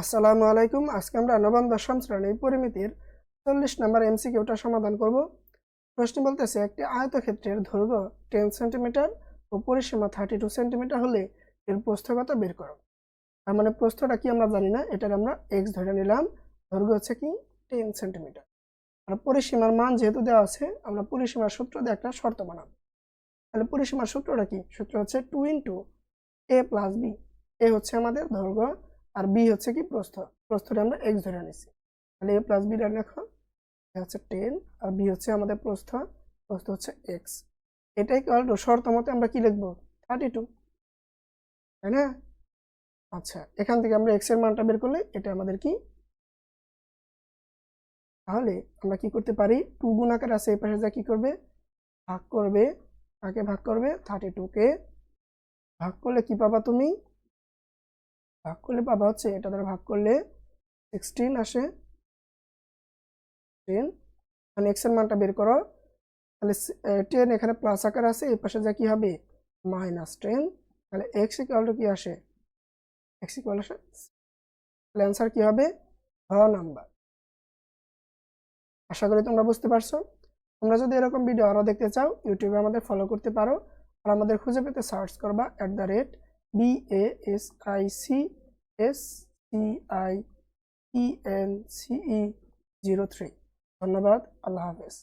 আসসালামু আলাইকুম। আজকে আমরা নবম, দশম শ্রেণির পরিমিতির চল্লিশ নম্বর এমসি এমসিকিউটা সমাধান করব। প্রশ্ন বলতেছে, একটি আয়তক্ষেত্রের দৈর্ঘ্য টেন সেন্টিমিটার ও পরিসীমা থার্টি টু সেন্টিমিটার হলে এর প্রস্থগত বের করো। তার মানে প্রস্থটা কি আমরা জানি না, এটার আমরা এক্স ধরে নিলাম। দৈর্ঘ্য হচ্ছে কি? Ten centimetre. আর পরিসীমার মান যেহেতু দেওয়া আছে, আমরা পরিসীমার সূত্র দিয়ে একটা শর্ত বানাবো। তাহলে পরিসীমার সূত্রটা কি? সূত্র হচ্ছে two into A plus B A হচ্ছে আমাদের দৈর্ঘ্য আর বি হচ্ছে কি প্রস্থ। প্রস্থটা আমরা এক্স ধরে নিছি। তাহলে এ প্লাস বিটা লেখো। এ হচ্ছে টেন আর বি হচ্ছে আমাদের প্রস্থ। প্রস্থ হচ্ছে এক্স এটাই শর্ত মতে আমরা কি লিখব? থার্টি টু তাই না? আচ্ছা এখান থেকে আমরা এক্সের মানটা বের করলে এটা আমাদের কি? তাহলে আমরা কি করতে পারি? টু গুণাকার আছে, এই পাশে যা কি করবে? ভাগ করবে। কাকে ভাগ করবে? থার্টি টুকে ভাগ করলে কি পাবা তুমি? ভাগ করলে পাবা হচ্ছে, এটা দ্বারা ভাগ করলে সিক্সটিন আসে। টেন মানে এক্সের মানটা বের করো। তাহলে টেন এখানে প্লাস আকার আছে, এই পাশে যা কি হবে? মাইনাস টেন তাহলে এক্স ইকুয়াল কি আসে? এক্স ইকুয়াল আসে। তাহলে অ্যান্সার কি হবে? হ নাম্বার আশা করি তোমরা বুঝতে পারছ। তোমরা যদি এরকম ভিডিও আরও দেখতে চাও, ইউটিউবে আমাদের ফলো করতে পারো। আর আমাদের খুঁজে পেতে সার্চ করবা at the rate B A S I C S C I E N C E zero three ধন্যবাদ, আল্লাহ হাফেজ।